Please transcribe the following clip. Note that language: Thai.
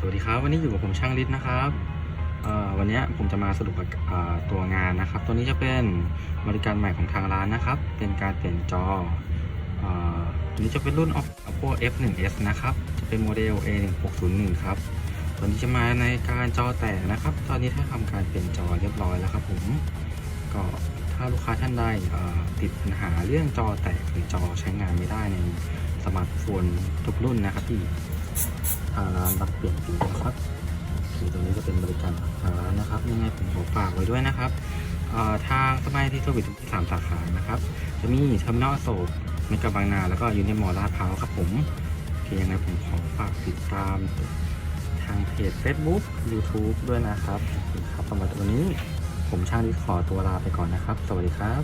สวัสดีครับ วันนี้อยู่กับผมช่างฤทธิ์นะครับวันนี้ผมจะมาสรุปตัวงานนะครับ ตัวนี้จะเป็นบริการใหม่ของทางร้านนะครับ เป็นการเปลี่ยนจอตัวนี้จะเป็นรุ่น Oppo F1s นะครับ จะเป็นโมเดล A1601 ครับตัวนี้จะมาในการจอแตกนะครับ ตอนนี้ถ้าทำการเปลี่ยนจอเรียบร้อยแล้วครับผม ก็ถ้าลูกค้าท่านใดติดปัญหาเรื่องจอแตกหรือจอใช้งานไม่ได้ในสมาร์ทโฟนทุกรุ่นนะครับที่างร้านรับเปลี่ยนฟรีนะครับคือตรงนี้จะเป็นบริการของทางร้านนะครับยังไงผมขอฝากไว้ด้วยนะครับเอ่อทางสมัยที่เซอร์วิสที่สามสาขานะครับ จะมีเทอร์มินอลโซกเมกะบางนาแล้วก็ยูเนียมอลลาดพร้าวครับผมโอเคยังไงผมขอฝากติดตามทางเพจ Facebook YouTube ด้วยนะครับขอบคุณครับสำหรับวันนี้ผมช่างที่ขอตัวลาไปก่อนนะครับ สวัสดีครับ